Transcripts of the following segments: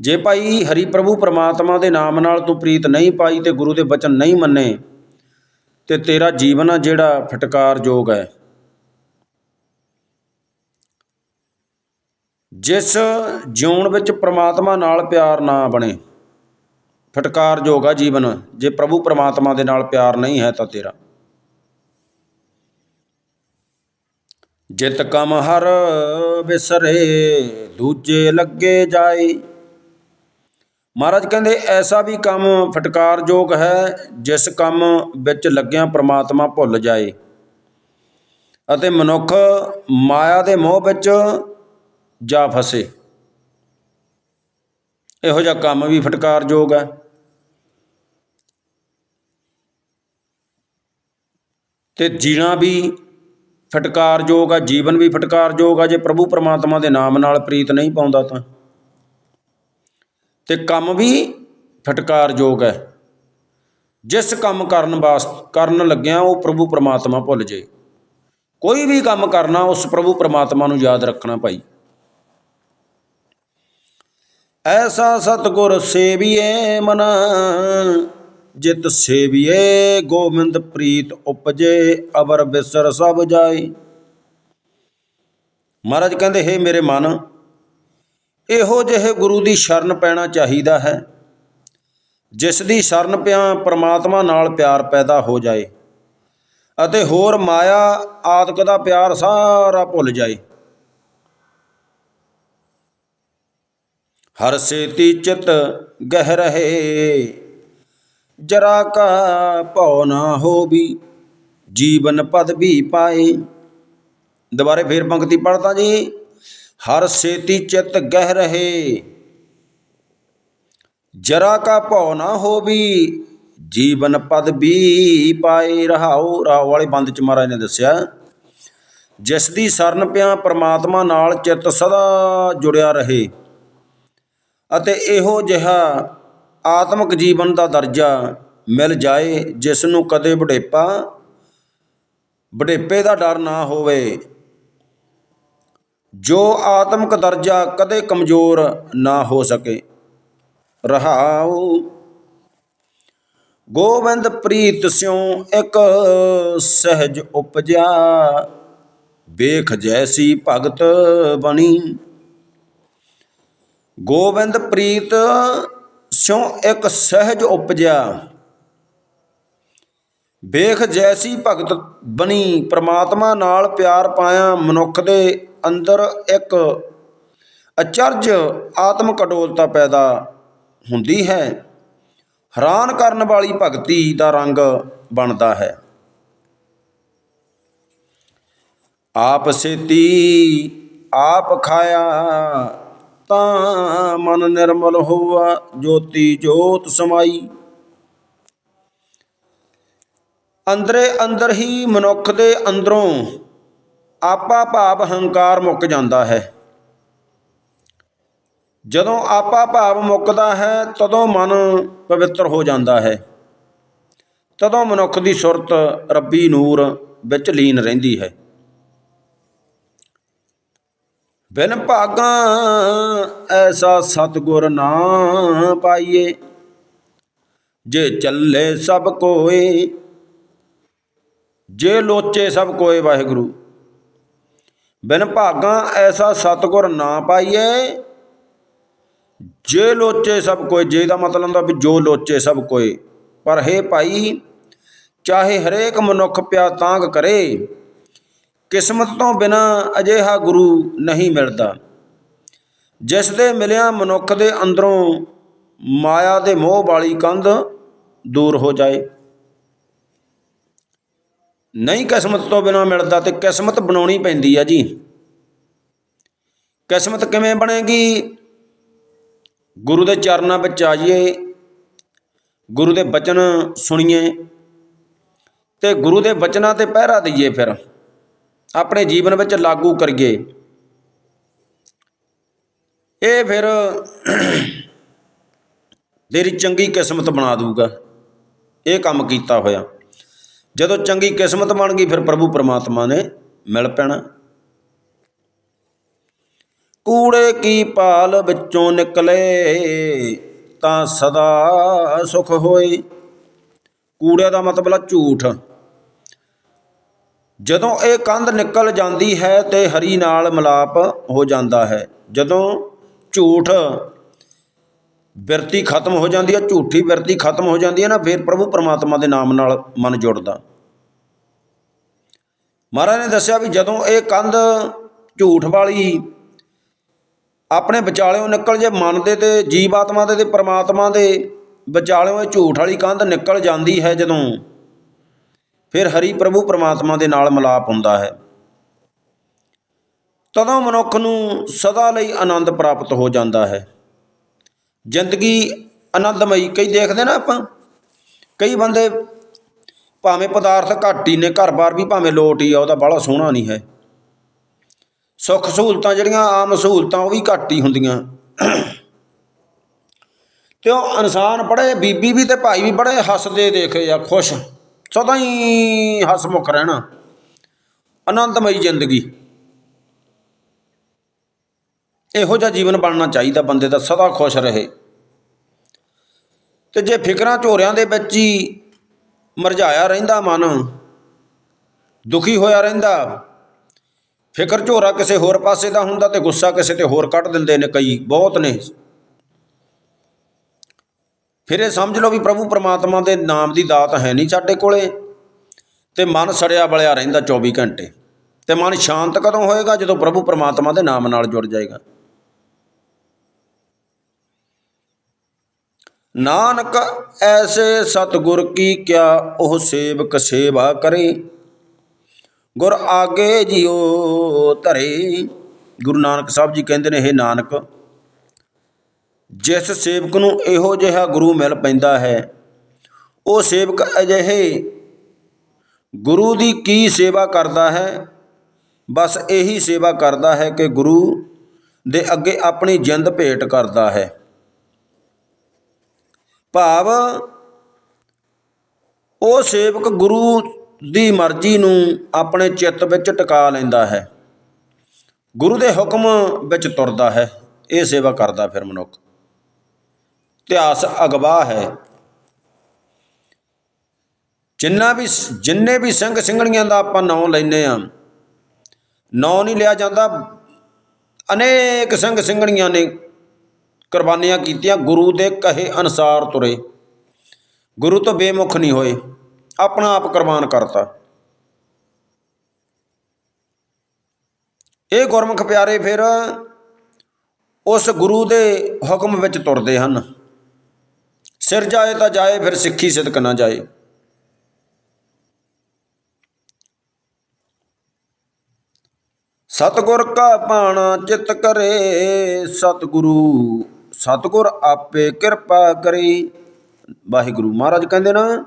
ਜੇ ਭਾਈ ਹਰੀ ਪ੍ਰਭੂ ਪਰਮਾਤਮਾ ਦੇ ਨਾਮ ਨਾਲ ਤੂੰ ਪ੍ਰੀਤ ਨਹੀਂ ਪਾਈ ਤੇ ਗੁਰੂ ਦੇ ਬਚਨ ਨਹੀਂ ਮੰਨੇ, ਤੇ ਤੇਰਾ ਜੀਵਨ ਆ ਜਿਹੜਾ ਫਟਕਾਰਯੋਗ ਹੈ। ਜਿਸ ਜਿਉਣ ਵਿੱਚ ਪ੍ਰਮਾਤਮਾ ਨਾਲ ਪਿਆਰ ਨਾ ਬਣੇ, ਫਟਕਾਰਯੋਗ ਆ ਜੀਵਨ। ਜੇ ਪ੍ਰਭੂ ਪਰਮਾਤਮਾ ਦੇ ਨਾਲ ਪਿਆਰ ਨਹੀਂ ਹੈ ਤਾਂ ਤੇਰਾ। ਜਿਤ ਕਮ ਹਰ ਬਿਸਰੇ, ਦੂਜੇ ਲੱਗੇ ਜਾਏ। ਮਹਾਰਾਜ ਕਹਿੰਦੇ, ਐਸਾ ਵੀ ਕੰਮ ਫਟਕਾਰਯੋਗ ਹੈ ਜਿਸ ਕੰਮ ਵਿੱਚ ਲੱਗਿਆ ਪ੍ਰਮਾਤਮਾ ਭੁੱਲ ਜਾਏ ਅਤੇ ਮਨੁੱਖ ਮਾਇਆ ਦੇ ਮੋਹ ਵਿੱਚ ਜਾ ਫਸੇ। ਇਹੋ ਜਿਹਾ ਕੰਮ ਵੀ ਫਟਕਾਰਯੋਗ ਹੈ। ਤੇ ਜੀਣਾ ਵੀ ਫਟਕਾਰਯੋਗ ਆ ਜੀਵਨ ਵੀ ਫਟਕਾਰਯੋਗ ਆ ਜੇ ਪ੍ਰਭੂ ਪਰਮਾਤਮਾ ਦੇ ਨਾਮ ਨਾਲ ਪ੍ਰੀਤ ਨਹੀਂ ਪਾਉਂਦਾ ਤਾਂ। ਤੇ ਕੰਮ ਵੀ ਫਟਕਾਰਯੋਗ ਹੈ। ਜਿਸ ਕੰਮ ਕਰਨ ਵਾਸਤੇ ਕਰਨ ਲੱਗਿਆ ਉਹ ਪ੍ਰਭੂ ਪਰਮਾਤਮਾ ਭੁੱਲ ਜੇ। ਕੋਈ ਵੀ ਕੰਮ ਕਰਨਾ ਉਸ ਪ੍ਰਭੂ ਪਰਮਾਤਮਾ ਨੂੰ ਯਾਦ ਰੱਖਣਾ ਭਾਈ। ਐਸਾ ਸਤਗੁਰ ਸੇਵੀਏ ਮਨ, ਜਿਤ ਸੇਵੀਏ ਗੋਬਿੰਦ ਪ੍ਰੀਤ ਉਪਜੇ, ਅਵਰ ਬਿਸਰ ਸਭ ਜਾਏ। ਮਹਾਰਾਜ ਕਹਿੰਦੇ, ਹੈ ਮੇਰੇ ਮਨ ਇਹੋ ਜਿਹੇ ਗੁਰੂ ਦੀ ਸ਼ਰਨ ਪੈਣਾ ਚਾਹੀਦਾ ਹੈ, ਜਿਸ ਦੀ ਸ਼ਰਨ ਪਿਆ ਪ੍ਰਮਾਤਮਾ ਨਾਲ ਪਿਆਰ ਪੈਦਾ ਹੋ ਜਾਏ ਅਤੇ ਹੋਰ ਮਾਇਆ ਆਦਿਕ ਦਾ ਪਿਆਰ ਸਾਰਾ ਭੁੱਲ ਜਾਏ। ਹਰ ਸੇਤੀ ਚਿਤ ਗਹਿ ਰਹੇ, ਜਰਾ ਕਾ ਭਉ ਨਾ ਹੋਵੀ, ਜੀਵਨ ਪਦ ਵੀ ਪਾਏ। ਦੁਬਾਰੇ ਫੇਰ ਪੰਕਤੀ ਪੜਦਾ ਜੀ। ਹਰ ਸੇਤੀ ਚਿਤ ਗਹਿ ਰਹੇ। ਜਰਾ ਕਾ ਭਉ ਨਾ ਹੋਵੀ, ਜੀਵਨ ਪਦ ਵੀ ਪਾਏ ਰਹਾਉ। ਰਾਹ ਵਾਲੇ ਬੰਦ ਚ ਮਹਾਰਾਜ ਨੇ ਦੱਸਿਆ, ਜਿਸ ਦੀ ਸਰਨ ਪਿਆ ਪ੍ਰਮਾਤਮਾ ਨਾਲ ਚਿੱਤ ਸਦਾ ਜੁੜਿਆ ਰਹੇ। ਅਤੇ ਇਹੋ ਜਿਹਾ ਆਤਮਿਕ ਜੀਵਨ ਦਾ ਦਰਜਾ ਮਿਲ ਜਾਏ, ਜਿਸ ਨੂੰ ਕਦੇ ਵਡੇਪਾ, ਵਡੇਪੇ ਦਾ ਡਰ ਨਾ ਹੋਵੇ। ਜੋ ਆਤਮਿਕ ਦਰਜਾ ਕਦੇ ਕਮਜ਼ੋਰ ਨਾ ਹੋ ਸਕੇ। ਰਹਾਉ। ਗੋਬਿੰਦ ਪ੍ਰੀਤ ਸਿਉ ਇੱਕ ਸਹਿਜ ਉਪਜਿਆ। ਵੇਖ ਜੈਸੀ ਭਗਤ ਬਣੀ। ਗੋਬਿੰਦ ਪ੍ਰੀਤ ਸਿਉ ਇੱਕ ਸਹਿਜ ਉਪਜਿਆ। ਵੇਖ ਜੈਸੀ ਭਗਤ ਬਣੀ। ਪ੍ਰਮਾਤਮਾ ਨਾਲ ਪਿਆਰ ਪਾਇਆ ਮਨੁੱਖ ਦੇ ਅੰਦਰ ਇੱਕ ਅਚਰਜ ਆਤਮ ਅਡੋਲਤਾ ਪੈਦਾ ਹੁੰਦੀ ਹੈ। ਹੈਰਾਨ ਕਰਨ ਵਾਲੀ ਭਗਤੀ ਦਾ ਰੰਗ ਬਣਦਾ ਹੈ। ਆਪ ਸੇਤੀ, ਆਪ ਖਾਇਆ, ਤਾਂ ਮਨ ਨਿਰਮਲ ਹੋਆ ਜੋਤੀ ਜੋਤ ਸਮਾਈ। ਅੰਦਰੇ ਅੰਦਰ ਹੀ ਮਨੁੱਖ ਦੇ ਅੰਦਰੋਂ ਆਪਾ ਭਾਵ ਹੰਕਾਰ ਮੁੱਕ ਜਾਂਦਾ ਹੈ। ਜਦੋਂ ਆਪਾ ਭਾਵ ਮੁੱਕਦਾ ਹੈ, ਤਦੋਂ ਮਨ ਪਵਿੱਤਰ ਹੋ ਜਾਂਦਾ ਹੈ। ਤਦੋਂ ਮਨੁੱਖ ਦੀ ਸੁਰਤ ਰੱਬੀ ਨੂਰ ਵਿੱਚ ਲੀਨ ਰਹਿੰਦੀ ਹੈ। ਬਿਨ ਭਾਗਾਂ ਐਸਾ ਸਤਗੁਰ ਨਾ ਪਾਈਏ, ਜੇ ਚੱਲੇ ਸਭ ਕੋਏ, ਜੇ ਲੋਚੇ ਸਭ ਕੋਏ ਵਾਹਿਗੁਰੂ। ਬਿਨ ਭਾਗਾ ਐਸਾ ਸਤਗੁਰ ਨਾ ਪਾਈਏ। ਜੇ ਲੋਚੇ ਸਭ ਕੋਈ, ਜੇ ਦਾ ਮਤਲਬ ਹੁੰਦਾ ਵੀ ਜੋ ਲੋਚੇ ਸਭ ਕੋਈ। ਪਰ ਹੈ ਭਾਈ, ਚਾਹੇ ਹਰੇਕ ਮਨੁੱਖ ਪਿਆ ਤਾਂਗ ਕਰੇ, ਕਿਸਮਤ ਤੋਂ ਬਿਨਾ ਅਜਿਹਾ ਗੁਰੂ ਨਹੀਂ ਮਿਲਦਾ। ਜਿਸ ਦੇ ਮਿਲਿਆ ਮਨੁੱਖ ਦੇ ਅੰਦਰੋਂ ਮਾਇਆ ਦੇ ਮੋਹ ਵਾਲੀ ਕੰਧ ਦੂਰ ਹੋ ਜਾਏ। ਨਹੀਂ ਕਿਸਮਤ ਤੋਂ ਬਿਨਾ ਮਿਲਦਾ ਤੇ ਕਿਸਮਤ ਬਣਾਉਣੀ ਪੈਂਦੀ ਆ ਜੀ। ਕਿਸਮਤ ਕਿਵੇਂ ਬਣੇਗੀ? ਗੁਰੂ ਦੇ ਚਰਨਾਂ ਵਿੱਚ ਆਈਏ ਗੁਰੂ ਦੇ ਬਚਨ ਸੁਣੀਏ ਤੇ ਗੁਰੂ ਦੇ ਬਚਨਾਂ ਤੇ ਪਹਿਰਾ ਦਈਏ ਫਿਰ। ਆਪਣੇ ਜੀਵਨ ਵਿੱਚ ਲਾਗੂ ਕਰੀਏ। ਇਹ ਫਿਰ ਤੇਰੀ ਚੰਗੀ ਕਿਸਮਤ ਬਣਾ ਦੂਗਾ ਇਹ ਕੰਮ ਕੀਤਾ ਹੋਇਆ। ਜਦੋਂ ਚੰਗੀ ਕਿਸਮਤ ਬਣ ਗਈ, ਫਿਰ ਪ੍ਰਭੂ ਪਰਮਾਤਮਾ ਨੇ ਮਿਲ ਪੈਣਾ। ਕੂੜੇ ਕੀ ਪਾਲ ਵਿੱਚੋਂ ਨਿਕਲੇ, ਤਾਂ ਸਦਾ ਸੁਖ ਹੋਏ। ਕੂੜੇ ਦਾ ਮਤਲਬ ਹੈ ਝੂਠ। ਜਦੋਂ ਇਹ ਕੰਧ ਨਿਕਲ ਜਾਂਦੀ ਹੈ, ਤੇ ਹਰੀ ਨਾਲ ਮਿਲਾਪ ਹੋ ਜਾਂਦਾ ਹੈ। ਜਦੋਂ ਝੂਠ ਬਿਰਤੀ ਖਤਮ ਹੋ ਜਾਂਦੀ ਹੈ ਝੂਠੀ ਬਿਰਤੀ ਖਤਮ ਹੋ ਜਾਂਦੀ ਹੈ ਨਾ, ਫਿਰ ਪ੍ਰਭੂ ਪਰਮਾਤਮਾ ਦੇ ਨਾਮ ਨਾਲ ਮਨ ਜੁੜਦਾ। ਮਹਾਰਾਜ ਨੇ ਦੱਸਿਆ ਵੀ ਜਦੋਂ ਇਹ ਕੰਧ ਝੂਠ ਵਾਲੀ ਆਪਣੇ ਵਿਚਾਲਿਓਂ ਨਿਕਲ ਜੇ, ਮਨ ਦੇ ਤੇ ਜੀਵ ਆਤਮਾ ਦੇ ਤੇ, ਪਰਮਾਤਮਾ ਦੇ ਵਿਚਾਲਿਓਂ ਇਹ ਝੂਠ ਵਾਲੀ ਕੰਧ ਨਿਕਲ ਜਾਂਦੀ ਹੈ ਜਦੋਂ, ਫਿਰ ਹਰੀ ਪ੍ਰਭੂ ਪਰਮਾਤਮਾ ਦੇ ਨਾਲ ਮਿਲਾਪ ਹੁੰਦਾ ਹੈ। ਤਦੋਂ ਮਨੁੱਖ ਨੂੰ ਸਦਾ ਲਈ ਆਨੰਦ ਪ੍ਰਾਪਤ ਹੋ ਜਾਂਦਾ ਹੈ। ਜ਼ਿੰਦਗੀ ਆਨੰਦਮਈ, ਕਈ ਦੇਖਦੇ ਨਾ ਆਪਾਂ, ਕਈ ਬੰਦੇ ਭਾਵੇਂ ਪਦਾਰਥ ਘੱਟ ਹੀ ਨੇ, ਘਰ-ਬਾਰ ਵੀ ਭਾਵੇਂ ਲੋਟ ਹੀ ਆ ਉਹਦਾ ਬਾਹਲਾ ਸੋਹਣਾ ਨਹੀਂ ਹੈ। ਸੁੱਖ ਸਹੂਲਤਾਂ ਜਿਹੜੀਆਂ, ਆਮ ਸਹੂਲਤਾਂ ਉਹ ਵੀ ਘੱਟ ਹੀ ਹੁੰਦੀਆਂ। ਤੇ ਉਹ ਇਨਸਾਨ ਬੜੇ, ਬੀਬੀ ਵੀ ਤੇ ਭਾਈ ਵੀ ਬੜੇ ਹੱਸਦੇ ਦੇਖੇ ਆ, ਖੁਸ਼। ਸਦਾ ਹੀ ਹਸਮੁਖ ਰਹਿਣਾ। ਆਨੰਦਮਈ ਜ਼ਿੰਦਗੀ। ਇਹੋ ਜਿਹਾ ਜੀਵਨ ਬਣਨਾ ਚਾਹੀਦਾ ਬੰਦੇ ਦਾ, ਸਦਾ ਖੁਸ਼ ਰਹੇ। ਤੇ ਜੇ ਫਿਕਰਾਂ ਝੋਰਿਆਂ ਦੇ ਵਿੱਚ ਹੀ ਮਰਝਾਇਆ ਰਹਿੰਦਾ ਮਨ, ਦੁਖੀ ਹੋਇਆ ਰਹਿੰਦਾ, ਫਿਕਰ ਝੋਰਾ ਕਿਸੇ ਹੋਰ ਪਾਸੇ ਦਾ ਹੁੰਦਾ ਤੇ ਗੁੱਸਾ ਕਿਸੇ ਤੇ ਹੋਰ ਕੱਢ ਦਿੰਦੇ ਨੇ ਕਈ, ਬਹੁਤ ਨੇ। ਫਿਰ ਇਹ ਸਮਝ ਲਓ ਵੀ ਪ੍ਰਭੂ ਪਰਮਾਤਮਾ ਦੇ ਨਾਮ ਦੀ ਦਾਤ ਹੈ ਨਹੀਂ ਸਾਡੇ ਕੋਲੇ, ਤੇ ਮਨ ਸੜਿਆ ਬਲਿਆ ਰਹਿੰਦਾ 24 ਘੰਟੇ, ਤੇ ਮਨ ਸ਼ਾਂਤ ਕਦੋਂ ਹੋਏਗਾ ਜਦੋਂ ਪ੍ਰਭੂ ਪਰਮਾਤਮਾ ਦੇ ਨਾਮ ਨਾਲ ਜੁੜ ਜਾਏਗਾ? ਨਾਨਕ ਐਸੇ ਸਤਿਗੁਰ ਕੀ ਕਿਆ ਉਹ ਸੇਵਕ ਸੇਵਾ ਕਰੇ। ਗੁਰ ਆਗੇ ਜਿਉ ਧਰੇ। ਗੁਰੂ ਨਾਨਕ ਸਾਹਿਬ ਜੀ ਕਹਿੰਦੇ ਨੇ ਇਹ ਨਾਨਕ, ਜਿਸ ਸੇਵਕ ਨੂੰ ਇਹੋ ਜਿਹਾ ਗੁਰੂ ਮਿਲ ਪੈਂਦਾ ਹੈ, ਉਹ ਸੇਵਕ ਅਜਿਹੇ ਗੁਰੂ ਦੀ ਕੀ ਸੇਵਾ ਕਰਦਾ ਹੈ? ਬਸ ਇਹੀ ਸੇਵਾ ਕਰਦਾ ਹੈ ਕਿ ਗੁਰੂ ਦੇ ਅੱਗੇ ਆਪਣੀ ਜਿੰਦ ਭੇਟ ਕਰਦਾ ਹੈ। ਭਾਵ ਉਹ ਸੇਵਕ ਗੁਰੂ ਦੀ ਮਰਜ਼ੀ ਨੂੰ ਆਪਣੇ ਚਿੱਤ ਵਿੱਚ ਟਿਕਾ ਲੈਂਦਾ ਹੈ। ਗੁਰੂ ਦੇ ਹੁਕਮ ਵਿੱਚ ਤੁਰਦਾ ਹੈ। ਇਹ ਸੇਵਾ ਕਰਦਾ ਫਿਰ ਮਨੁੱਖ। ਇਤਿਹਾਸ ਅਗਵਾ ਹੈ। ਜਿੰਨਾ ਵੀ ਜਿੰਨੇ ਵੀ ਸਿੰਘ ਸਿੰਘਣੀਆਂ ਦਾ ਆਪਾਂ ਨਾਂ ਲੈਨੇ ਆ ਨਾਂ ਨਹੀਂ ਲਿਆ ਜਾਂਦਾ। ਅਨੇਕ ਸਿੰਘ ਸਿੰਘਣੀਆਂ ਨੇ ਕੁਰਬਾਨੀਆਂ ਕੀਤੀਆਂ, ਗੁਰੂ ਦੇ ਕਹੇ ਅਨਸਾਰ ਤੁਰੇ। ਗੁਰੂ ਤੋਂ ਬੇਮੁਖ ਨਹੀਂ ਹੋਏ, ਆਪਣਾ ਆਪ ਕੁਰਬਾਨ ਕਰਤਾ। ਇਹ ਗੁਰਮੁਖ ਪਿਆਰੇ ਫਿਰ ਉਸ ਗੁਰੂ ਦੇ ਹੁਕਮ ਵਿੱਚ ਤੁਰਦੇ ਹਨ। ਸਿਰ ਜਾਏ ਤਾਂ ਜਾਏ, ਫਿਰ ਸਿੱਖੀ ਸਿਦਕ ਨਾ ਜਾਏ। ਸਤਗੁਰ ਕਾ ਪਾਣਾ ਚਿਤ ਕਰੇ, ਸਤਿਗੁਰੂ ਸਤਗੁਰ ਆਪੇ ਕਿਰਪਾ ਕਰੇ। ਵਾਹਿਗੁਰੂ ਮਹਾਰਾਜ ਕਹਿੰਦੇ ਨਾ,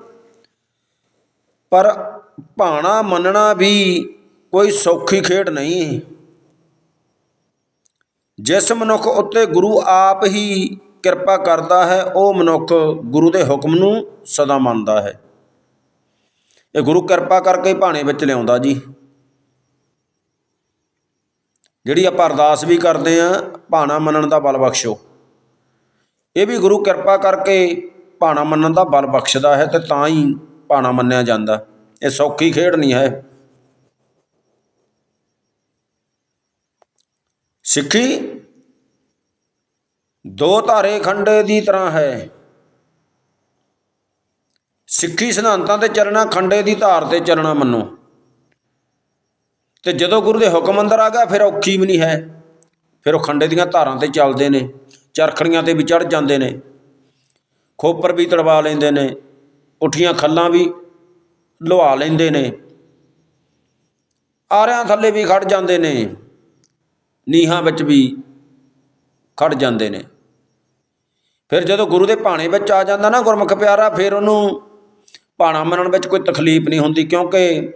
ਪਰ ਭਾਣਾ ਮੰਨਣਾ ਵੀ ਕੋਈ ਸੌਖੀ ਖੇਡ ਨਹੀਂ। ਜਿਸ ਮਨੁੱਖ ਉੱਤੇ ਗੁਰੂ ਆਪ ਹੀ ਕਿਰਪਾ ਕਰਦਾ ਹੈ, ਉਹ ਮਨੁੱਖ ਗੁਰੂ ਦੇ ਹੁਕਮ ਨੂੰ ਸਦਾ ਮੰਨਦਾ ਹੈ। ਇਹ ਗੁਰੂ ਕਿਰਪਾ ਕਰਕੇ ਭਾਣੇ ਵਿੱਚ ਲਿਆਉਂਦਾ ਜੀ। ਜਿਹੜੀ ਆਪਾਂ ਅਰਦਾਸ ਵੀ ਕਰਦੇ ਆ ਭਾਣਾ ਮੰਨਣ ਦਾ ਬਲ ਬਖਸ਼ੋ। ਇਹ ਵੀ ਗੁਰੂ ਕਿਰਪਾ ਕਰਕੇ ਭਾਣਾ ਮੰਨਣ ਦਾ ਬਲ ਬਖਸ਼ਦਾ ਹੈ ਤੇ ਤਾਂ ਹੀ ਭਾਣਾ ਮੰਨਿਆ ਜਾਂਦਾ। ਇਹ ਸੌਖੀ ਖੇਡ ਨਹੀਂ ਹੈ। ਸਿੱਖੀ ਦੋ ਧਾਰੇ ਖੰਡੇ ਦੀ ਤਰ੍ਹਾਂ ਹੈ। ਸਿੱਖੀ ਸਿਧਾਂਤਾਂ ਤੇ ਚੱਲਣਾ, ਖੰਡੇ ਦੀ ਧਾਰ ਤੇ ਚੱਲਣਾ ਮੰਨੋ। ਤੇ ਜਦੋਂ ਗੁਰੂ ਦੇ ਹੁਕਮ ਅੰਦਰ ਆ ਗਿਆ, ਫਿਰ ਔਖੀ ਵੀ ਨਹੀਂ ਹੈ। ਫਿਰ ਉਹ ਖੰਡੇ ਦੀਆਂ ਧਾਰਾਂ ਤੇ ਚੱਲਦੇ ਨੇ। ਚਰਖੜੀਆਂ ਤੇ ਵੀ ਚੜ ਜਾਂਦੇ ਨੇ, ਖੋਪਰ ਵੀ ਤੜਵਾ ਲੈਂਦੇ ਨੇ, ਉੱਠੀਆਂ ਖੱਲਾਂ ਵੀ ਲੁਹਾ ਲੈਂਦੇ ਨੇ, ਆਰਿਆਂ ਥੱਲੇ ਵੀ ਖੜ ਜਾਂਦੇ ਨੇ, ਨੀਹਾਂ ਵਿੱਚ ਵੀ ਖੜ ਜਾਂਦੇ ਨੇ। ਫਿਰ ਜਦੋਂ ਗੁਰੂ ਦੇ ਭਾਣੇ ਵਿੱਚ ਆ ਜਾਂਦਾ ਨਾ ਗੁਰਮੁਖ ਪਿਆਰਾ, ਫਿਰ ਉਹਨੂੰ ਭਾਣਾ ਮੰਨਣ ਵਿੱਚ ਕੋਈ ਤਕਲੀਫ ਨਹੀਂ ਹੁੰਦੀ, ਕਿਉਂਕਿ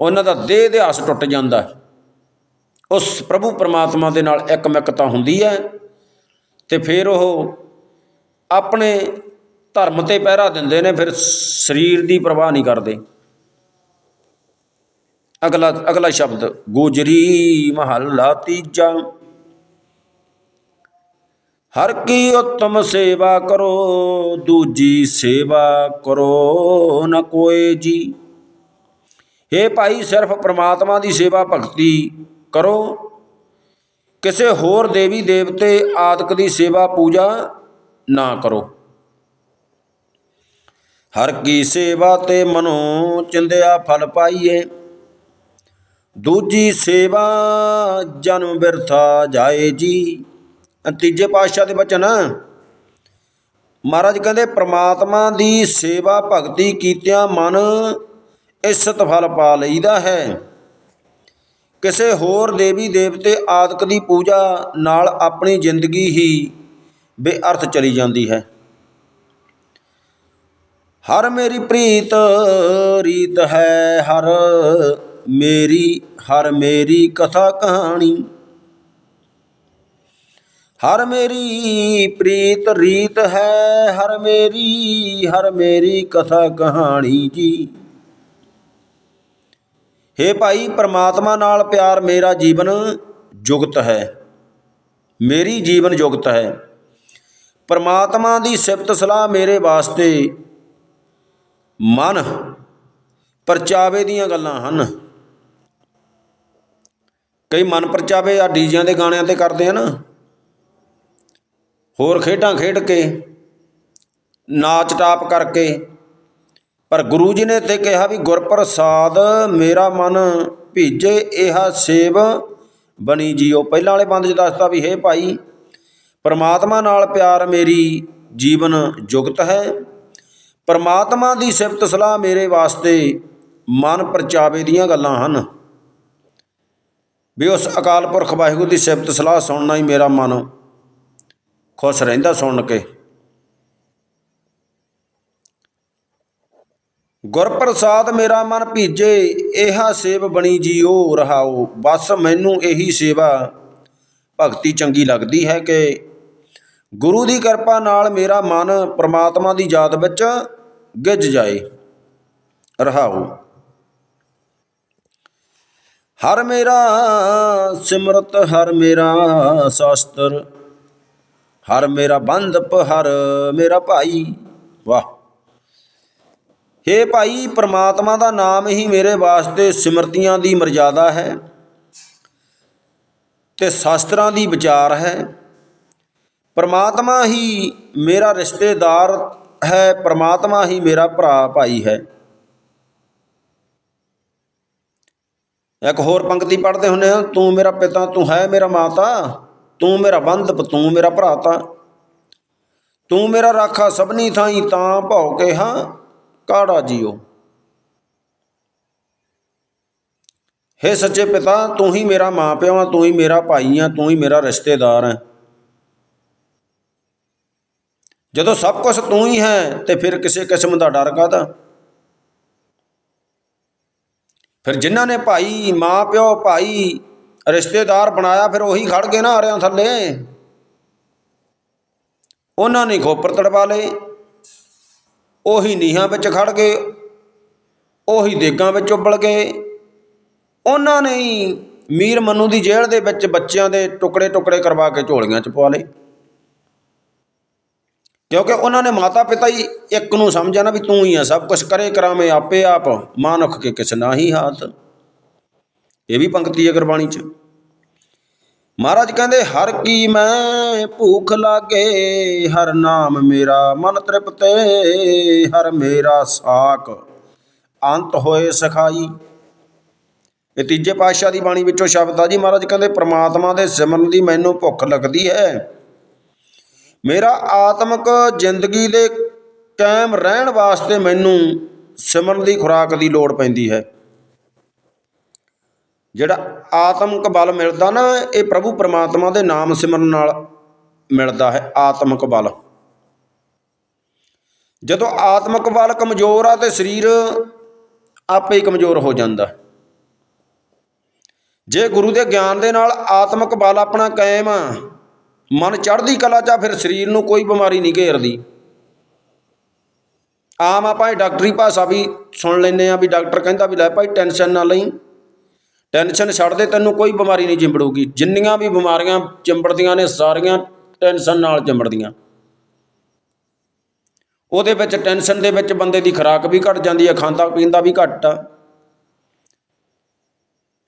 ਉਹਨਾਂ ਦਾ ਦੇਹ ਇਤਿਹਾਸ ਟੁੱਟ ਜਾਂਦਾ। ਉਸ ਪ੍ਰਭੂ ਪਰਮਾਤਮਾ ਦੇ ਨਾਲ ਇੱਕਮਿਕਤਾ ਹੁੰਦੀ ਹੈ। ਤੇ ਫਿਰ ਉਹ ਆਪਣੇ ਧਰਮ ਤੇ ਪਹਿਰਾ ਦਿੰਦੇ ਨੇ, ਫਿਰ ਸਰੀਰ ਦੀ ਪਰਵਾਹ ਨਹੀਂ ਕਰਦੇ। ਅਗਲਾ ਅਗਲਾ ਸ਼ਬਦ, ਗੁਜਰੀ ਮਹੱਲਾ ਤੀਜਾ। ਹਰ ਕੀ ਉਤਮ ਸੇਵਾ ਕਰੋ, ਦੂਜੀ ਸੇਵਾ ਕਰੋ ਨ ਕੋਏ ਜੀ। हे ਭਾਈ, ਸਿਰਫ ਪ੍ਰਮਾਤਮਾ ਦੀ ਸੇਵਾ ਭਗਤੀ ਕਰੋ। ਕਿਸੇ ਹੋਰ ਦੇਵੀ ਦੇਵਤੇ ਆਦਿਕ ਦੀ ਸੇਵਾ ਪੂਜਾ ਨਾ ਕਰੋ। ਹਰ ਕੀ ਸੇਵਾ ਤੇ ਮਨੋ ਚਿੰਦਿਆ ਫਲ ਪਾਈਏ, ਦੂਜੀ ਸੇਵਾ ਜਨਮ ਬਿਰਥਾ ਜਾਏ ਜੀ। ਤੀਜੇ ਪਾਤਸ਼ਾਹ ਦੇ ਬਚਨ, ਮਹਾਰਾਜ ਕਹਿੰਦੇ, ਪ੍ਰਮਾਤਮਾ ਦੀ ਸੇਵਾ ਭਗਤੀ ਕੀਤਿਆਂ ਮਨ ਇਸਤ ਫਲ ਪਾ ਲਈਦਾ ਹੈ। ਕਿਸੇ ਹੋਰ ਦੇਵੀ ਦੇਵਤੇ ਆਦਿਕ ਦੀ ਪੂਜਾ ਨਾਲ ਆਪਣੀ ਜ਼ਿੰਦਗੀ ਹੀ ਬੇਅਰਥ ਚਲੀ ਜਾਂਦੀ ਹੈ। ਹਰ ਮੇਰੀ ਪ੍ਰੀਤ ਰੀਤ ਹੈ, ਹਰ ਮੇਰੀ ਹਰ ਮੇਰੀ ਕਥਾ ਕਹਾਣੀ। ਹਰ ਮੇਰੀ ਪ੍ਰੀਤ ਰੀਤ ਹੈ, ਹਰ ਮੇਰੀ ਹਰ ਮੇਰੀ ਕਥਾ ਕਹਾਣੀ ਜੀ। हे ਭਾਈ, ਪ੍ਰਮਾਤਮਾ ਨਾਲ ਪਿਆਰ ਮੇਰਾ ਜੀਵਨ ਜੁਗਤ ਹੈ। ਮੇਰੀ ਜੀਵਨ ਜੁਗਤ ਹੈ। ਪ੍ਰਮਾਤਮਾ ਦੀ ਸਿਫਤ ਸਲਾਹ ਮੇਰੇ ਵਾਸਤੇ ਮਨ ਪਰਚਾਵੇ ਦੀਆਂ ਗੱਲਾਂ ਹਨ। ਕਈ ਮਨ ਪਰਚਾਵੇ ਆ ਡੀਜਿਆਂ ਦੇ ਗਾਣਿਆਂ ਤੇ ਕਰਦੇ ਆ ਨਾ। ਹੋਰ ਖੇਡਾਂ ਖੇਡ ਕੇ ਨਾਚ ਟਾਪ ਕਰਕੇ ਪਰ ਗੁਰੂ ਜੀ ਨੇ ਇੱਥੇ ਕਿਹਾ ਵੀ, ਗੁਰਪ੍ਰਸਾਦ ਮੇਰਾ ਮਨ ਭੀਜੇ ਇਹਾ ਸੇਵ ਬਣੀ ਜੀਓ। ਪਹਿਲਾਂ ਵਾਲੇ ਬੰਦ 'ਚ ਦੱਸਤਾ ਵੀ, ਹੇ ਭਾਈ, ਪਰਮਾਤਮਾ ਨਾਲ ਪਿਆਰ ਮੇਰੀ ਜੀਵਨ ਜੁਗਤ ਹੈ। ਪਰਮਾਤਮਾ ਦੀ ਸਿਫਤ ਸਲਾਹ ਮੇਰੇ ਵਾਸਤੇ ਮਨ ਪਰਚਾਵੇ ਦੀਆਂ ਗੱਲਾਂ ਹਨ। ਵੀ ਉਸ ਅਕਾਲ ਪੁਰਖ ਵਾਹਿਗੁਰੂ ਦੀ ਸਿਫਤ ਸਲਾਹ ਸੁਣਨਾ ਹੀ ਮੇਰਾ ਮਨ ਖੁਸ਼ ਰਹਿੰਦਾ ਸੁਣ ਕੇ। ਗੁਰਪ੍ਰਸਾਦ ਮੇਰਾ ਮਨ ਭੀਜੇ ਇਹਾ ਸੇਵ ਬਣੀ ਜੀਓ ਰਹਾਓ, ਬਸ ਮੈਨੂੰ ਇਹੀ ਸੇਵਾ। ਭਗਤੀ ਚੰਗੀ ਲੱਗਦੀ ਹੈ ਕਿ ਗੁਰੂ ਦੀ ਕਿਰਪਾ ਨਾਲ ਮੇਰਾ ਮਨ ਪ੍ਰਮਾਤਮਾ ਦੀ ਯਾਦ ਵਿੱਚ ਗਿੱਜ ਜਾਏ, ਰਹਾਓ। ਹਰ ਮੇਰਾ ਸਿਮਰਤ, ਹਰ ਮੇਰਾ ਸ਼ਾਸਤਰ, ਹਰ ਮੇਰਾ ਬੰਧਪ, ਹਰ ਮੇਰਾ ਭਾਈ, ਵਾਹ। ਹੇ ਭਾਈ, ਪ੍ਰਮਾਤਮਾ ਦਾ ਨਾਮ ਹੀ ਮੇਰੇ ਵਾਸਤੇ ਸਿਮਰਤੀਆਂ ਦੀ ਮਰਜ਼ਾਦਾ ਹੈ ਤੇ ਸ਼ਾਸਤਰਾਂ ਦੀ ਵਿਚਾਰ ਹੈ। ਪਰਮਾਤਮਾ ਹੀ ਮੇਰਾ ਰਿਸ਼ਤੇਦਾਰ ਹੈ, ਪਰਮਾਤਮਾ ਹੀ ਮੇਰਾ ਭਰਾ ਭਾਈ ਹੈ। ਇੱਕ ਹੋਰ ਪੰਕਤੀ ਪੜ੍ਹਦੇ ਹੁੰਦੇ ਹਾਂ, ਤੂੰ ਮੇਰਾ ਪਿਤਾ, ਤੂੰ ਹੈ ਮੇਰਾ ਮਾਤਾ, ਤੂੰ ਮੇਰਾ ਬੰਧਪ, ਤੂੰ ਮੇਰਾ ਭਰਾਤਾ, ਤੂੰ ਮੇਰਾ ਰਾਖਾ ਸਭਨੀ ਥਾਈ ਤਾਂ ਭਉ ਕੇ ਹਾਂ। ਕਾੜਾ ਜੀਓ ਹੇ ਸੱਚੇ ਪਿਤਾ ਤੂੰ ਹੀ ਮੇਰਾ ਮਾਪਿਓ ਆ ਤੂੰ ਹੀ ਮੇਰਾ ਭਾਈ ਆ ਤੂੰ ਹੀ ਮੇਰਾ ਰਿਸ਼ਤੇਦਾਰ ਹੈ ਜਦੋਂ ਸਭ ਕੁਝ ਤੂੰ ਹੀ ਹੈ ਤੇ ਫਿਰ ਕਿਸੇ ਕਿਸਮ ਦਾ ਡਰ ਕਾਦਾ ਫਿਰ ਜਿਨ੍ਹਾਂ ਨੇ ਭਾਈ ਮਾਂ ਪਿਓ ਭਾਈ ਰਿਸ਼ਤੇਦਾਰ ਬਣਾਇਆ ਫਿਰ ਉਹੀ ਖੜ ਗਏ ਨਾ ਆਰਿਆਂ ਥੱਲੇ ਉਹਨਾਂ ਨੇ ਖੋਪਰ ਤੜਵਾ ਲਏ ਉਹੀ ਨੀਹਾਂ ਵਿੱਚ ਖੜ ਗਏ, ਉਹੀ ਦੇਗਾਂ ਵਿੱਚ ਉਬਲ ਗਏ। ਉਹਨਾਂ ਨੇ ਹੀ ਮੀਰ ਮਨੂ ਦੀ ਜੇਲ੍ਹ ਦੇ ਵਿੱਚ ਬੱਚਿਆਂ ਦੇ ਟੁਕੜੇ ਟੁਕੜੇ ਕਰਵਾ ਕੇ ਝੋਲੀਆਂ 'ਚ ਪਵਾ ਲਏ। ਕਿਉਂਕਿ ਉਹਨਾਂ ਨੇ ਮਾਤਾ ਪਿਤਾ ਹੀ ਇੱਕ ਨੂੰ ਸਮਝਿਆ ਨਾ ਵੀ ਤੂੰ ਹੀ ਆ, ਸਭ ਕੁਝ ਕਰੇ ਕਰਾਵੇਂ ਆਪੇ ਆਪ ਮਾਨੁਖ ਕੇ ਕਿਸ ਨਾਹੀ ਹਾਥ ਇਹ ਵੀ ਪੰਕਤੀ ਹੈ ਗੁਰਬਾਣੀ 'ਚ। ਮਹਾਰਾਜ ਕਹਿੰਦੇ, ਹਰ ਕੀ ਮੈਂ ਭੂਖ ਲਾਗੇ, ਹਰ ਨਾਮ ਮੇਰਾ ਮਨ ਤ੍ਰਿਪਤੇ, ਹਰ ਮੇਰਾ ਸਾਖ ਅੰਤ ਹੋਏ ਸਖਾਈ। ਇਹ ਤੀਜੇ ਪਾਤਸ਼ਾਹ ਦੀ ਬਾਣੀ ਵਿੱਚੋਂ ਸ਼ਬਦ ਆ ਜੀ। ਮਹਾਰਾਜ ਕਹਿੰਦੇ, ਪ੍ਰਮਾਤਮਾ ਦੇ ਸਿਮਰਨ ਦੀ ਮੈਨੂੰ ਭੁੱਖ ਲੱਗਦੀ ਹੈ। ਮੇਰਾ ਆਤਮਿਕ ਜ਼ਿੰਦਗੀ ਦੇ ਕਾਇਮ ਰਹਿਣ ਵਾਸਤੇ ਮੈਨੂੰ ਸਿਮਰਨ ਦੀ ਖੁਰਾਕ ਦੀ ਲੋੜ ਪੈਂਦੀ ਹੈ। ਜਿਹੜਾ ਆਤਮਿਕ ਬਲ ਮਿਲਦਾ ਨਾ, ਇਹ ਪ੍ਰਭੂ ਪਰਮਾਤਮਾ ਦੇ ਨਾਮ ਸਿਮਰਨ ਨਾਲ ਮਿਲਦਾ ਹੈ, ਆਤਮਿਕ ਬਲ। ਜਦੋਂ ਆਤਮਿਕ ਬਲ ਕਮਜ਼ੋਰ ਆ ਤੇ ਸਰੀਰ ਆਪੇ ਹੀ ਕਮਜ਼ੋਰ ਹੋ ਜਾਂਦਾ। ਜੇ ਗੁਰੂ ਦੇ ਗਿਆਨ ਦੇ ਨਾਲ ਆਤਮਿਕ ਬਲ ਆਪਣਾ ਕਾਇਮ ਆ, ਮਨ ਚੜ੍ਹਦੀ ਕਲਾ ਚ ਫਿਰ ਸਰੀਰ ਨੂੰ ਕੋਈ ਬਿਮਾਰੀ ਨਹੀਂ ਘੇਰਦੀ। ਆਮ ਆਪਾਂ ਇਹ ਡਾਕਟਰੀ ਭਾਸ਼ਾ ਵੀ ਸੁਣ ਲੈਂਦੇ ਆ ਵੀ ਡਾਕਟਰ ਕਹਿੰਦਾ ਵੀ ਲੈ ਭਾਈ ਟੈਨਸ਼ਨ ਨਾ ਲਈ। ਟੈਨਸ਼ਨ ਛੱਡ ਦੇ, ਤੈਨੂੰ ਕੋਈ ਬਿਮਾਰੀ ਨਹੀਂ ਚਿੰਬੜੂਗੀ। ਜਿੰਨੀਆਂ ਵੀ ਬਿਮਾਰੀਆਂ ਚਿੰਬੜਦੀਆਂ ਨੇ, ਸਾਰੀਆਂ ਟੈਨਸ਼ਨ ਨਾਲ ਚਿੰਬੜਦੀਆਂ। ਉਹਦੇ ਵਿੱਚ ਟੈਨਸ਼ਨ ਦੇ ਵਿੱਚ ਬੰਦੇ ਦੀ ਖੁਰਾਕ ਵੀ ਘਟ ਜਾਂਦੀ ਹੈ, ਖਾਂਦਾ ਪੀਂਦਾ ਵੀ ਘੱਟ ਆ।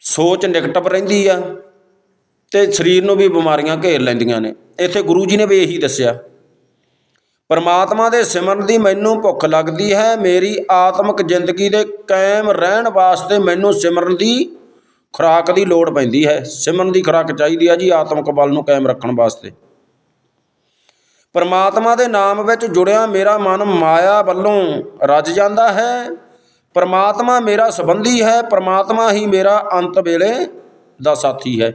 ਸੋਚ ਨੈਗੇਟਿਵ ਰਹਿੰਦੀ ਆ ਤੇ ਸਰੀਰ ਨੂੰ ਵੀ ਬਿਮਾਰੀਆਂ ਘੇਰ ਲੈਂਦੀਆਂ ਨੇ। ਇੱਥੇ ਗੁਰੂ ਜੀ ਨੇ ਵੀ ਇਹੀ ਦੱਸਿਆ। ਪਰਮਾਤਮਾ ਦੇ ਸਿਮਰਨ ਦੀ ਮੈਨੂੰ ਭੁੱਖ ਲੱਗਦੀ ਹੈ, ਮੇਰੀ ਆਤਮਿਕ ਜ਼ਿੰਦਗੀ ਦੇ ਕਾਇਮ ਰਹਿਣ ਵਾਸਤੇ ਮੈਨੂੰ ਸਿਮਰਨ ਦੀ ਖੁਰਾਕ ਦੀ ਲੋੜ ਪੈਂਦੀ ਹੈ, ਸਿਮਰਨ ਦੀ ਖੁਰਾਕ ਚਾਹੀਦੀ ਹੈ ਜੀ, ਆਤਮਿਕ ਬਲ ਨੂੰ ਕਾਇਮ ਰੱਖਣ ਵਾਸਤੇ। ਪਰਮਾਤਮਾ ਦੇ ਨਾਮ ਵਿੱਚ ਜੁੜਿਆ ਮੇਰਾ ਮਨ ਮਾਇਆ ਵੱਲੋਂ ਰੱਜ ਜਾਂਦਾ ਹੈ। ਪਰਮਾਤਮਾ ਮੇਰਾ ਸੰਬੰਧੀ ਹੈ, ਪਰਮਾਤਮਾ ਹੀ ਮੇਰਾ ਅੰਤ ਵੇਲੇ ਦਾ ਸਾਥੀ ਹੈ।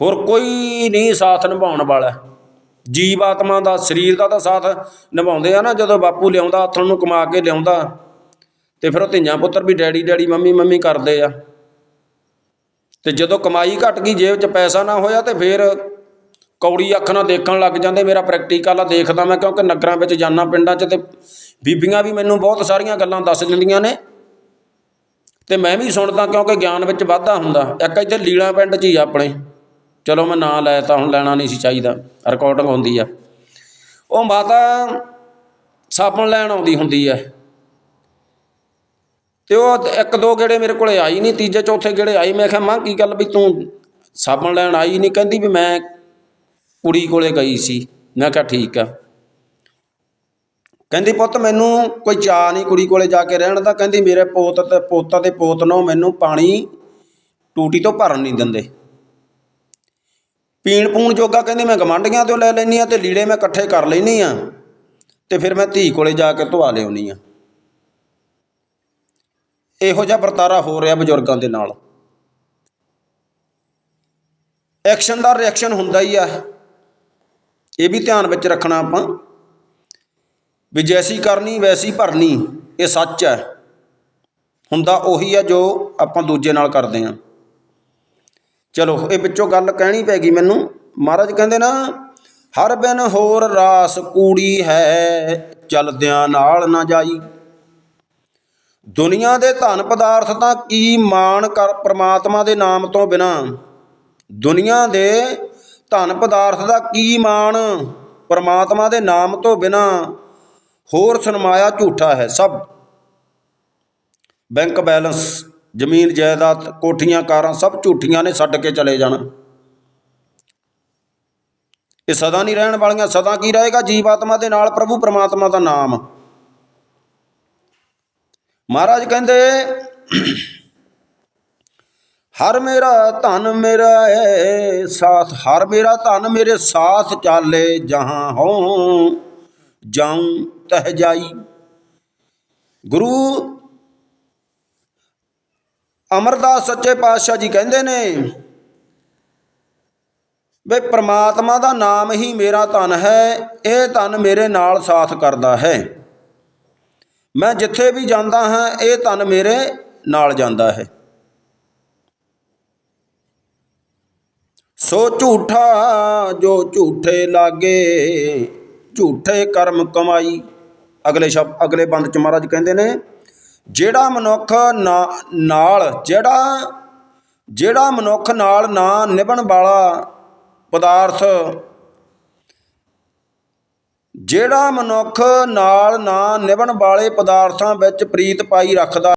ਹੋਰ ਕੋਈ ਨਹੀਂ ਸਾਥ ਨਿਭਾਉਣ ਵਾਲਾ। ਜੀਵ ਆਤਮਾ ਦਾ, ਸਰੀਰ ਦਾ ਤਾਂ ਸਾਥ ਨਿਭਾਉਂਦੇ ਆ ਨਾ, ਜਦੋਂ ਬਾਪੂ ਲਿਆਉਂਦਾ ਹੱਥਾਂ ਨੂੰ ਕਮਾ ਕੇ ਲਿਆਉਂਦਾ। ਤੇ ਫਿਰ ਉਹ ਧੀਆਂ ਪੁੱਤਰ ਵੀ ਡੈਡੀ ਡੈਡੀ, ਮੰਮੀ ਮੰਮੀ ਕਰਦੇ ਆ। ਤੇ ਜਦੋਂ ਕਮਾਈ ਘਟ ਗਈ, ਜੇਬ 'ਚ ਪੈਸਾ ਨਾ ਹੋਇਆ ਤੇ ਫਿਰ ਕੌੜੀ ਅੱਖ ਨਾਲ ਦੇਖਣ ਲੱਗ ਜਾਂਦੇ, ਮੇਰਾ ਪ੍ਰੈਕਟੀਕਲ ਆ, ਦੇਖਦਾ ਮੈਂ ਕਿਉਂਕਿ ਨਗਰਾਂ ਵਿੱਚ ਜਾਣਾ ਪਿੰਡਾਂ 'ਚ ਤੇ ਬੀਬੀਆਂ ਵੀ ਮੈਨੂੰ ਬਹੁਤ ਸਾਰੀਆਂ ਗੱਲਾਂ ਦੱਸ ਦਿੰਦੀਆਂ ਨੇ। ਤੇ ਮੈਂ ਵੀ ਸੁਣਦਾ ਕਿਉਂਕਿ ਗਿਆਨ ਵਿੱਚ ਵਾਧਾ ਹੁੰਦਾ। ਇੱਕ ਇੱਥੇ ਲੀਲਾ ਪਿੰਡ 'ਚ ਹੀ ਆ ਆਪਣੇ। ਚਲੋ ਮੈਂ ਨਾਂ ਲੈ ਤਾਂ ਹੁਣ ਲੈਣਾ ਨਹੀਂ ਸੀ ਚਾਹੀਦਾ ਰਿਕਾਰਡਿੰਗ ਹੁੰਦੀ ਆ। ਉਹ ਮਾਤਾ ਸਾਬਣ ਲੈਣ ਆਉਂਦੀ ਹੁੰਦੀ ਹੈ ਤੇ ਉਹ ਇੱਕ ਦੋ ਗੇੜੇ ਮੇਰੇ ਕੋਲੇ ਆਈ ਨਹੀਂ, ਤੀਜੇ ਚੌਥੇ ਗੇੜੇ ਆਈ, ਮੈਂ ਕਿਹਾ, ਮਾਂ, ਕੀ ਗੱਲ ਵੀ ਤੂੰ ਸਾਬਣ ਲੈਣ ਆਈ ਨਹੀਂ? ਕਹਿੰਦੀ ਵੀ ਮੈਂ ਕੁੜੀ ਕੋਲੇ ਗਈ ਸੀ। ਮੈਂ ਕਿਹਾ, ਠੀਕ ਆ। ਕਹਿੰਦੀ, ਪੁੱਤ, ਮੈਨੂੰ ਕੋਈ ਚਾਹ ਨਹੀਂ ਕੁੜੀ ਕੋਲੇ ਜਾ ਕੇ ਰਹਿਣ ਦਾ। ਕਹਿੰਦੀ, ਮੇਰੇ ਪੋਤ ਤੇ ਪੋਤਾ ਤੇ ਪੋਤ ਨੂੰ ਮੈਨੂੰ ਪਾਣੀ ਟੂਟੀ ਤੋਂ ਭਰਨ ਨਹੀਂ ਦਿੰਦੇ। ਪੀਣ ਪੂਣ ਜੋਗਾ ਕਹਿੰਦੀ, ਮੈਂ ਗਮੰਡੀਆਂ ਤੋਂ ਲੈ ਲੈਣੀ ਆ ਤੇ ਲੀੜੇ ਮੈਂ ਇਕੱਠੇ ਕਰ ਲੈਣੀ ਆ ਤੇ ਫਿਰ ਮੈਂ ਧੀ ਕੋਲੇ ਜਾ ਕੇ ਧਵਾ ਲਿਆਉਣੀ ਆ। ਇਹੋ ਜਿਹਾ ਵਰਤਾਰਾ ਹੋ ਰਿਹਾ ਬਜ਼ੁਰਗਾਂ ਦੇ ਨਾਲ। ਐਕਸ਼ਨ ਦਾ ਰਿਐਕਸ਼ਨ ਹੁੰਦਾ ਹੀ ਆ। ਇਹ ਵੀ ਧਿਆਨ ਵਿੱਚ ਰੱਖਣਾ ਆਪਾਂ ਵੀ ਜੈਸੀ ਕਰਨੀ, ਵੈਸੀ ਭਰਨੀ, ਇਹ ਸੱਚ ਹੈ ਹੁੰਦਾ ਉਹੀ ਆ ਜੋ ਆਪਾਂ ਦੂਜੇ ਨਾਲ ਕਰਦੇ ਹਾਂ। ਚਲੋ, ਇਹ ਵਿੱਚੋਂ ਗੱਲ ਕਹਿਣੀ ਪੈ ਗਈ ਮੈਨੂੰ। ਮਹਾਰਾਜ ਕਹਿੰਦੇ ਨਾ, ਹਰ ਬਿਨ ਹੋਰ ਰਾਸ ਕੂੜੀ ਹੈ, ਚਲਦਿਆਂ ਨਾਲ ਨਾ ਜਾਈ। ਦੁਨੀਆ ਦੇ ਧਨ ਪਦਾਰਥ ਤਾਂ ਕੀ ਮਾਣ ਕਰ ਪ੍ਰਮਾਤਮਾ ਦੇ ਨਾਮ ਤੋਂ ਬਿਨਾ? ਦੁਨੀਆ ਦੇ ਧਨ ਪਦਾਰਥ ਦਾ ਕੀ ਮਾਣ ਪ੍ਰਮਾਤਮਾ ਦੇ ਨਾਮ ਤੋਂ ਬਿਨਾ? ਹੋਰ ਸਰਮਾਇਆ ਝੂਠਾ ਹੈ ਸਭ। ਬੈਂਕ ਬੈਲੈਂਸ, ਜ਼ਮੀਨ ਜਾਇਦਾਦ, ਕੋਠੀਆਂ, ਕਾਰਾਂ ਸਭ ਝੂਠੀਆਂ ਨੇ, ਛੱਡ ਕੇ ਚਲੇ ਜਾਣਾ। ਇਹ ਸਦਾ ਨਹੀਂ ਰਹਿਣ ਵਾਲੀਆਂ, ਸਦਾ ਕੀ ਰਹੇਗਾ ਜੀਵਾਤਮਾ ਦੇ ਨਾਲ ਪ੍ਰਭੂ ਪਰਮਾਤਮਾ ਦਾ ਨਾਮ? ਮਹਾਰਾਜ ਕਹਿੰਦੇ, ਹਰ ਮੇਰਾ ਧਨ ਮੇਰਾ ਹੈ ਸਾਥ, ਹਰ ਮੇਰਾ ਧਨ ਮੇਰੇ ਸਾਥ ਚਾਲੇ, ਜਹਾਂ ਹੋ ਜਾਉ ਤਹ ਜਾਈ। ਗੁਰੂ ਅਮਰਦਾਸ ਸੱਚੇ ਪਾਤਸ਼ਾਹ ਜੀ ਕਹਿੰਦੇ ਨੇ ਵੇ ਪ੍ਰਮਾਤਮਾ ਦਾ ਨਾਮ ਹੀ ਮੇਰਾ ਧਨ ਹੈ, ਇਹ ਧਨ ਮੇਰੇ ਨਾਲ ਸਾਥ ਕਰਦਾ ਹੈ। ਮੈਂ ਜਿੱਥੇ ਵੀ ਜਾਂਦਾ ਹਾਂ, ਇਹ ਧਨ ਮੇਰੇ ਨਾਲ ਜਾਂਦਾ ਹੈ। ਸੋ ਝੂਠਾ ਜੋ ਝੂਠੇ ਲਾਗੇ, ਝੂਠੇ ਕਰਮ ਕਮਾਈ। ਅਗਲੇ ਸ਼ਬਦ ਅਗਲੇ ਬੰਦ ਚ ਮਹਾਰਾਜ ਕਹਿੰਦੇ ਨੇ, ਜਿਹੜਾ ਮਨੁੱਖ ਨਾ- ਨਾਲ, ਜਿਹੜਾ ਜਿਹੜਾ ਮਨੁੱਖ ਨਾਲ ਨਾ ਨਿਭਣ ਵਾਲਾ ਪਦਾਰਥ ਜਿਹੜਾ ਮਨੁੱਖ ਨਾਲ ਨਾ ਨਿਭਣ ਵਾਲੇ ਪਦਾਰਥਾਂ ਵਿੱਚ ਪ੍ਰੀਤ ਪਾਈ ਰੱਖਦਾ